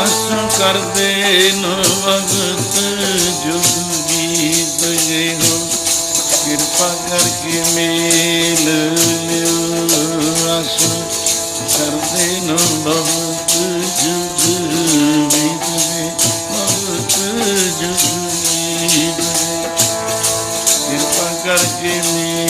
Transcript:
ਨਾਸ ਕਰਦੇ ਨਰਵਗਤ ਜੁਗ ਗੀਤ ਜੇ ਹੋ। ਕਿਰਪਾ ਕਰਕੇ ਮੇਲ ਲਿਓ ਆਸ ਕਰਦੇ ਨਰਵਗਤ ਜੁਗ ਗੀਤ ਜੇ ਭਗਤ ਜੁਗ ਗੀਤ ਕਿਰਪਾ ਕਰਕੇ ਮੇਲ